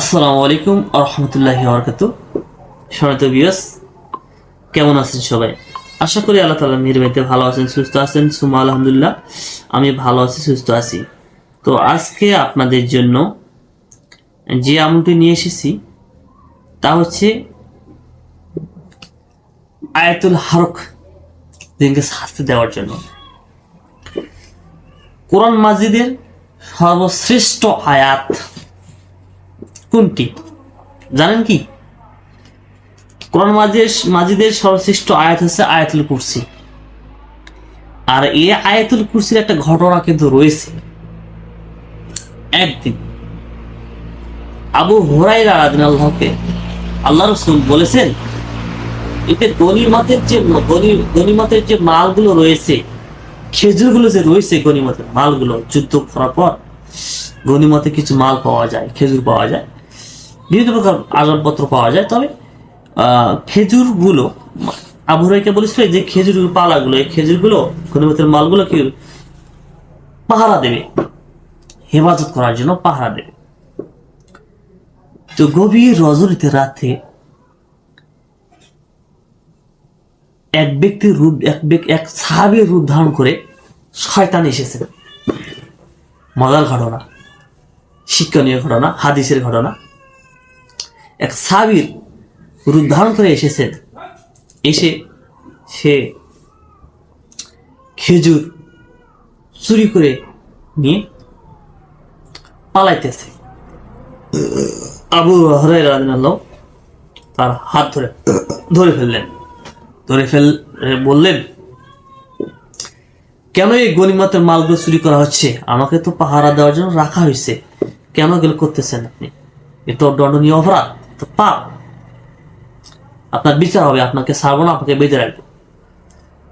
আসসালামু আলাইকুম আরহামতুল্লাহ বরকাত সমিত বিয়স কেমন আছেন সবাই? আশা করি আল্লাহ তালা নির্বাহিতে ভালো আছেন, সুস্থ আছেন। সুমা আলহামদুলিল্লাহ, আমি ভালো আছি, সুস্থ আছি। তো আজকে আপনাদের জন্য যে আমলটি নিয়ে এসেছি, তা হচ্ছে আয়াতুল হারক, দিনকে শাস্তি দেওয়ার জন্য। কোরআন মাজিদের সর্বশ্রেষ্ঠ আয়াত কোনটি? জানেন কি? কোরআন মাজিদের মাজিদের সর্বশ্রেষ্ঠ আয়াত হচ্ছে আয়াতুল কুরসি। আর এই আয়াতুল কুরসির একটা ঘটনা কিন্তু রয়েছে। একদিন আবু হুরাইরা রাদিনাল্লাহকে আল্লাহ রসুল বলেছেন এতে গনিমতের যে গনি- গনিমতের যে মালগুলো রয়েছে, খেজুরগুলো যে রয়েছে গনিমতের মালগুলো যুদ্ধ করার পর গনিমতে কিছু মাল পাওয়া যায়, খেজুর পাওয়া যায়। বিভিন্ন প্রকার আসবাবপত্র পাওয়া যায়, তবে খেজুরগুলো, আবু রাইকে বলেছিল যে খেজুর পালাগুলো, এই খেজুরগুলো গনিমতের মালগুলো কি পাহারা দেবে, হেফাজত করার জন্য পাহারা দেবে। তো গভীর রজনীতে রাতে এক ব্যক্তির রূপ, এক এক সাহাবের রূপ ধারণ করে শয়তান এসেছে। মজার ঘটনা, শিক্ষণীয় ঘটনা, হাদিসের ঘটনা। এক সাবির রূপ ধারণ করে এসেছেন এসে সে খেজুর চুরি করে নিয়ে পালাইতেছে। আবু হরাই রাদিনাল্লাহ তার হাত ধরে ধরে ফেললেন। ধরে ফেল বললেন, কেন এই গনিমতের মালগুলো চুরি করা হচ্ছে? আমাকে তো পাহারা দেওয়ার জন্য রাখা হয়েছে। কেন এগুলো করতেছেন আপনি? এ তো দণ্ডনীয় অপরাধ। পাপ। আপনার বিচার হবে, আপনাকে ছাড়বো না, আপনাকে বেঁধে রাখব।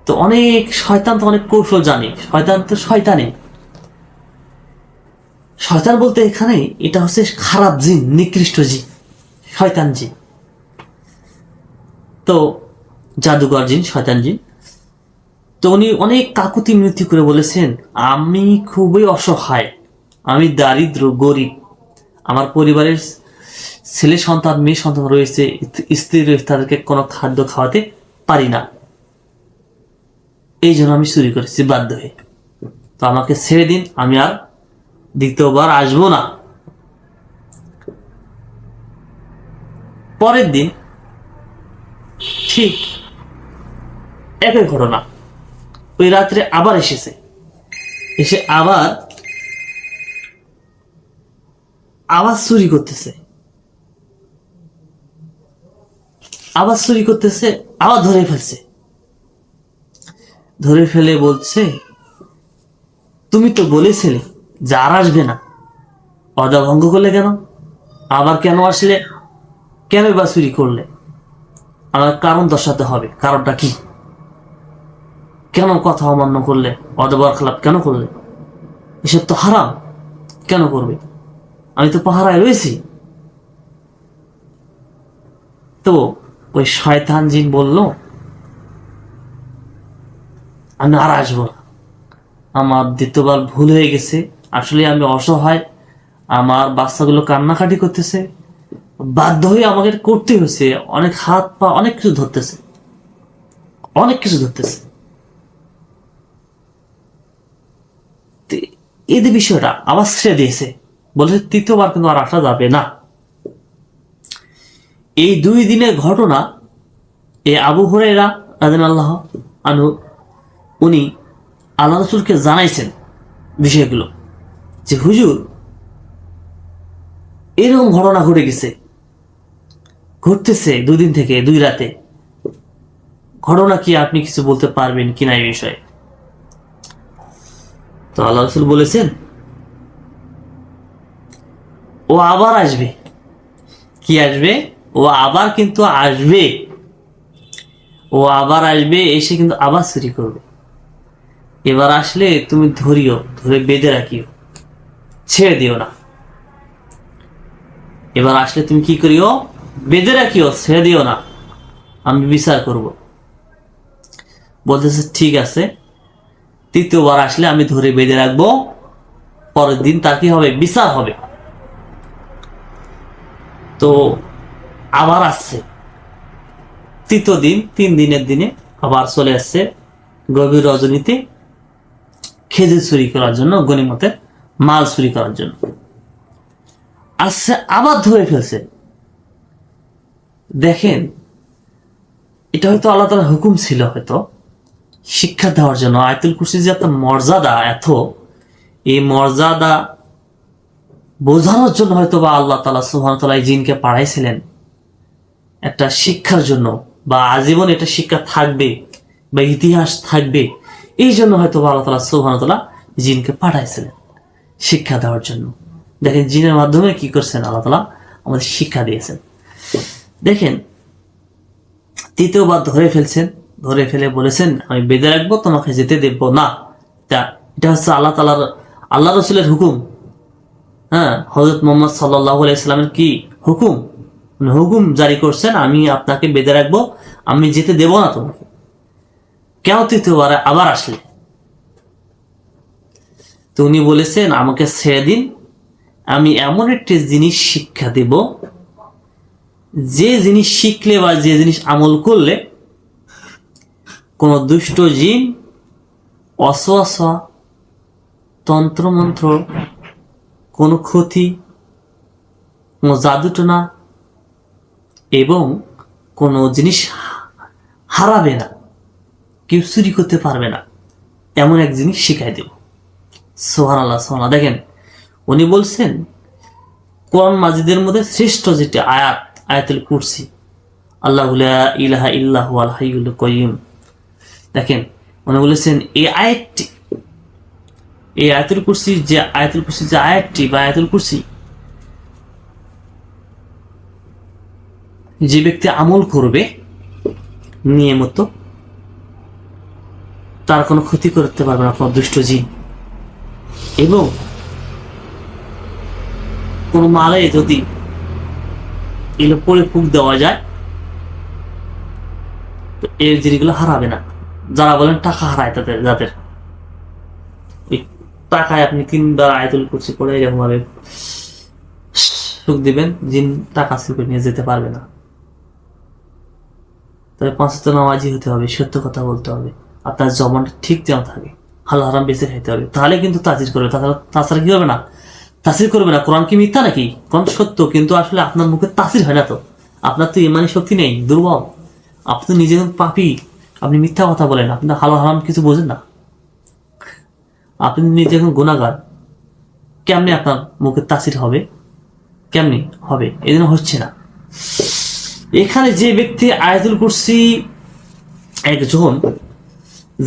তো অনেক শয়তান তো অনেক কৌশল জানে। শয়তান তো শয়তানি। শয়তান বলতে এখানে এটা হচ্ছে খারাপ জিন, নিকৃষ্ট জিন, শয়তান জিন। তো জাদুঘর জিন, শয়তান জিন। তো উনি অনেক কাকুতি মিনতি করে বলেছেন, আমি খুবই অসহায়, আমি দারিদ্র, গরিব। আমার পরিবারের ছেলে সন্তান, মেয়ে সন্তান রয়েছে, স্ত্রী রয়েছে, তাদেরকে কোনো খাদ্য খাওয়াতে পারি না। এই জন্য আমি চুরি করেছি, বাধ্য হয়ে। তো আমাকে ছেড়ে দিন, আমি আর দ্বিতীয়বার আসব না। পরের দিন, ঠিক একই ঘটনা। ওই রাত্রে আবার এসেছে। এসে আবার আবার চুরি করতেছে। আবার চুরি করতেছে আবার ধরে ফেলছে। ধরে ফেলে বলছে, তুমি তো বলেছিলে যে আর আসবে না। অদা ভঙ্গ করলে কেন? আবার কেন আসলে? কেন বা চুরি করলে? আমার কারণ দর্শাতে হবে। কারণটা কি? কেন কথা অমান্য করলে? অদবার খেলাপ কেন করলে? এসব তো হারাম। কেন করবে? আমি তো পাহারায় রয়েছি। তো ওই শয়তান জিন বলল, আমি আর আসব না। আমার দ্বিতীয়বার ভুল হয়ে গেছে। আসলে আমি অসহায়। আমার বাচ্চাগুলো কান্নাকাটি করতেছে। বাধ্য হয়ে আমাকে করতে হয়েছে অনেক হাত পা, অনেক কিছু ধরতেছে। অনেক কিছু ধরতেছে। এদের বিষয়টা আবার ছেড়ে দিয়েছে। বলেছে, তৃতীয়বার কিন্তু আর আসা যাবে না। এই দুই দিনের ঘটনা এই আবু হরেরা রাজেন আল্লাহ আনু উনি আল্লাহ রসুলকে জানাইছেন বিষয়গুলো যে, হুজুর, এরকম ঘটনা ঘটে গেছে। ঘটতেছে দুদিন থেকে, দুই রাতে। ঘটনা কি আপনি কিছু বলতে পারবেন কিনা এই বিষয়ে? তো আল্লাহ রসুল বলেছেন, ও আবার আসবে। কি আসবে? ও আবার কিন্তু আসবে। ও আবার আসবে, এসে কিন্তু আবার চুরি করবে। এবার আসলে তুমি ধরিও, ধরে বেঁধে রাখিও। ছেড়ে দিও না। এবার আসলে তুমি কি করিও, বেঁধে রাখিও, ছেড়ে দিও না। আমি বিচার করব। বলতেছে, ঠিক আছে। তৃতীয়বার আসলে আমি ধরে বেঁধে রাখব। পরের দিন তার কি হবে? বিচার হবে। তো আবার আসছে। তৃতীয় দিন, তিন দিনের দিনে আবার চলে আসছে গভীর রজনীতে খেজুর চুরি করার জন্য, গণিমতের মাল চুরি করার জন্য। আসছে, আবার ধরে ফেলছে। দেখেন, এটা হয়তো আল্লাহ তালার হুকুম ছিল হয়তো। শিক্ষা দেওয়ার জন্য। আয়তুল কুরসি যে এত মর্যাদা, এত, এই মর্যাদা বোঝানোর জন্য হয়তো বা আল্লাহ তালা সুহান তালা এই জিনকে পাঠাইছিলেন। একটা শিক্ষার জন্য, বা আজীবন এটা শিক্ষা থাকবে, বা ইতিহাস থাকবে, এই জন্য হয়তো আল্লাহ তালা সুহান তালা জিনকে পাঠাইছিলেন শিক্ষা দেওয়ার জন্য। দেখেন, জিনের মাধ্যমে কি করছেন আল্লাহ তালা আমাদের শিক্ষা দিয়েছেন। দেখেন, তৃতীয়বার ধরে ফেলছেন, ধরে ফেলে বলেছেন, আমি বেঁধে রাখব, তোমাকে যেতে দেব না। তা, এটা হচ্ছে আল্লাহ তালার আল্লাহ রসুলের হুকুম। হ্যাঁ হজরত মোহাম্মদ সাল্লাহ ইসলামের কি হুকুম? হুকুম জারি করছেন, আমি আপনাকে বেঁধে রাখব, আমি যেতে দেব না তোমাকে। কেন তৃতীয়বার আবার আসলে? তো উনি বলেছেন, আমাকে ছেড়ে দিন, আমি এমন একটি জিনিস শিক্ষা দেব, যে জিনিস শিখলে বা যে জিনিস আমল করলে কোনো দুষ্ট জিন অসোয়াশা তন্ত্রমন্ত্র, কোনো ক্ষতি, কোনো জাদুটনা এবং কোনো জিনিস হারাবে না। কেউ চুরি করতে পারবে না। এমন এক জিনিস শিখাই দেব। সোহান আল্লাহ সোহানা দেখেন, উনি বলছেন, কোরআন মাজিদের মধ্যে শ্রেষ্ঠ যেটি আয়াত, আয়াতুল কুরসি, আল্লাহ ইলাহা ইল্লাহ আল হাইউল কয়িম দেখেন, উনি বলেছেন, এই আয়াতটি, এই আয়াতুল কুরসি যে, আয়াতুল কুরসি যে আয়াতটি বা আয়াতুল কুরসি যে ব্যক্তি আমল করবে, নিয়মিত, তার কোনো ক্ষতি করতে পারবে না কোনো দুষ্ট জিন। এবং কোনো মালে যদি এগুলো পরে ফুক দেওয়া যায়, তো এই জিনিসগুলো হারাবে না। যারা বলেন টাকা হারায় তাদের, যাদের। ওই টাকায় আপনি তিনবার আয়তুল কুরসি করে এরকম ভাবে সুখ দিবেন, জিন টাকা চুপে নিয়ে যেতে পারবে না। তবে পাঁচটা নামাজি হতে হবে, সত্য কথা বলতে হবে। আপনার জবানটা ঠিক যেন থাকে। হাল হারাম বেঁচে খাইতে হবে। তাহলে কিন্তু তাজির করবে তাছাড়া তাছাড়া কি হবে না? তাসির করবে না। কোরআন কি মিথ্যা নাকি? কোরআন সত্য, কিন্তু আসলে আপনার মুখে তাসির হয় না তো। আপনার তো ইমানি শক্তি নেই, দুর্বল। আপনি তো নিজে পাপি। আপনি মিথ্যা কথা বলেন আপনি হাল হারাম কিছু বোঝেন না। আপনি নিজে এখন গুণাগার কেমনি আপনার মুখে তাসির হবে? কেমনি? হবে? জন্য হচ্ছে না। এখানে যে ব্যক্তি আয়াতুল কুরসি একজন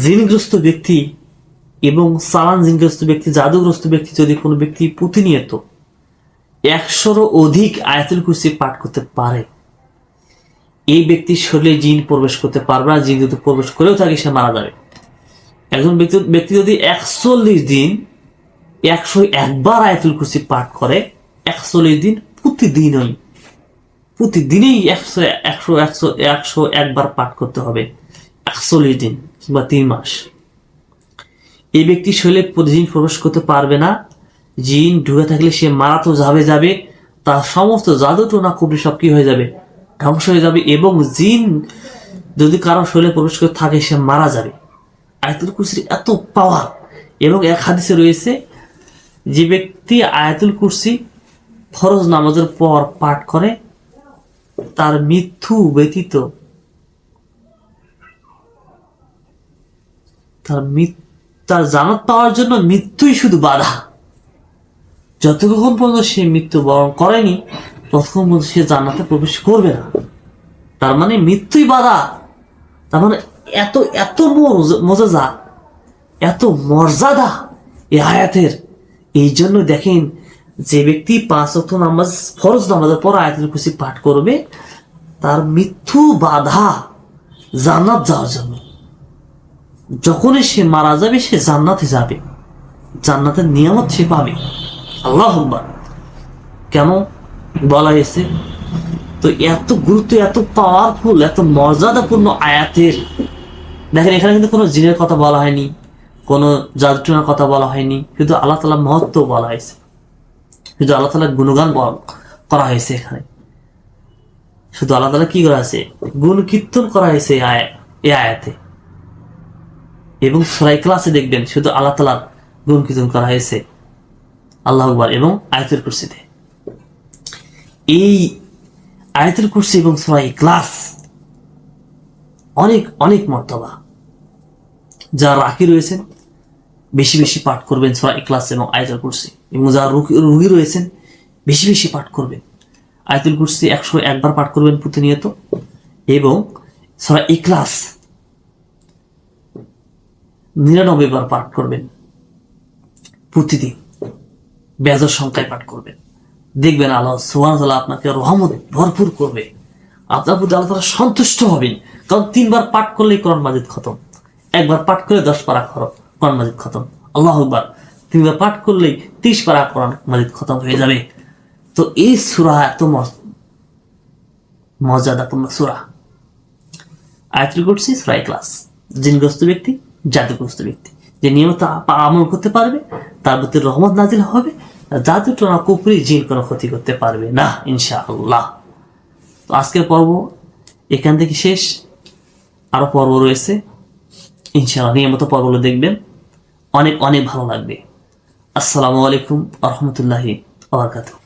জিনগ্রস্ত ব্যক্তি এবং সালান জিনগ্রস্ত ব্যক্তি, জাদুগ্রস্ত ব্যক্তি যদি কোনো ব্যক্তি প্রতিনিয়ত একশোরও অধিক আয়াতুল কুরসি পাঠ করতে পারে, এই ব্যক্তির শরীরে জিন প্রবেশ করতে পারবে না, জিন যদি প্রবেশ করেও থাকে সে মারা যাবে। একজন ব্যক্তি ব্যক্তি যদি একচল্লিশ দিন, একশো একবার আয়াতুল কুরসি পাঠ করে, একচল্লিশ দিন প্রতিদিনই প্রতিদিনই একশো একশো একশো একশো একবার পাঠ করতে হবে। একচল্লিশ দিন কিংবা তিন মাস। এই ব্যক্তি শরীরে প্রতিদিন প্রবেশ করতে পারবে না। জিন ঢুকে থাকলে সে মারা তো যাবে যাবে। তার সমস্ত জাদু কুবরি সব কি হয়ে যাবে? ধ্বংস হয়ে যাবে এবং জিন যদি কারও শরীরে প্রবেশ করে থাকে, সে মারা যাবে। আয়াতুল কুরসির এত পাওয়ার এবং এক হাদিসে রয়েছে, যে ব্যক্তি আয়াতুল কুরসি ফরজ নামাজের পর পাঠ করে তার মৃত্যু ব্যতীত। তার তার জানাত পাওয়ার জন্য মৃত্যুই শুধু বাধা। যতক্ষণ পর্যন্ত সে মৃত্যু বরণ করেনি, ততক্ষণ পর্যন্ত সে জান্নাতে প্রবেশ করবে না। তার মানে মৃত্যুই বাধা। তার মানে এত এত মজা এত মর্যাদা এ আয়াতের। এই জন্য দেখেন যে ব্যক্তি পাঁচ অক্ট নামাজ ফরজ নামাজের পর আয়াতের খুশি পাঠ করবে, তার মৃত্যু বাধা জান্নাত যাওয়ার জন্য। যখনই সে মারা যাবে, সে জান্নাতে যাবে। জান্নাতের নিয়ামত সে পাবে। আল্লাহ কেন বলা হয়েছে? তো এত গুরুত্ব, এত পাওয়ারফুল এত মর্যাদাপূর্ণ আয়াতের। দেখেন, এখানে কিন্তু কোনো জিনের কথা বলা হয়নি, কোনো জাদুটনার কথা বলা হয়নি, কিন্তু আল্লাহ তালা মহত্ব বলা হয়েছে। কিন্তু আল্লাহ তালার গুণগান করা হয়েছে এখানে। শুধু আল্লাহ তালা কি করা আছে? গুণ কীর্তন করা হয়েছে এই আয়াতে। এবং সরাই ক্লাসে দেখবেন শুধু আল্লাহ তালার গুণ কীর্তন করা হয়েছে। আল্লাহ আকবার। এবং আয়তের কুর্সিতে। এই আয়তের কুর্সি এবং সরাই ক্লাস অনেক অনেক মর্তবা। যারা রাখি রয়েছেন বেশি বেশি পাঠ করবেন, সুরা ইখলাস এবং আয়তুল কুরসি। এবং যারা রুগী রয়েছেন, বেশি বেশি পাঠ করবেন। আয়তুল কুরসি একশো একবার পাঠ করবেন প্রতিনিয়ত। এবং সুরা ইখলাস নিরানব্বই বার পাঠ করবেন প্রতিদিন। বেজর সংখ্যায় পাঠ করবেন। দেখবেন আল্লাহ সুবাহ আপনাকে রহমত ভরপুর করবে। আপনার প্রতি আল্লাহ তাআলা সন্তুষ্ট হবেন। কারণ তিনবার পাঠ করলেই কোরআন মাজিদ খতম। একবার পাঠ করলে দশ পারা খরচ। কোরআন মাজিদ খতম। আল্লাহ আকবার। তিনবার পাঠ করলেই তিরিশ পারা কোরআন মাজিদ খতম হয়ে যাবে। তো এই সুরা এত মর্যাদাপূর্ণ সুরা। আয়াতুল কুরসি সুরাই ক্লাস জিনগ্রস্ত ব্যক্তি জাদুগ্রস্ত ব্যক্তি। যে নিয়মিত আমল করতে পারবে, তার প্রতি রহমত নাজিল হবে। জাদু টোনা কুপুরি জিন কোনো ক্ষতি করতে পারবে না ইনশা আল্লাহ তো আজকের পর্ব এখান থেকে শেষ। আরও পর্ব রয়েছে। ইনশাআল্লাহ নিয়মিত পর্বগুলো দেখবেন। অনেক অনেক ভালো লাগবে। আসসালামু আলাইকুম আহমতুল্লাহি আবরকাতুহ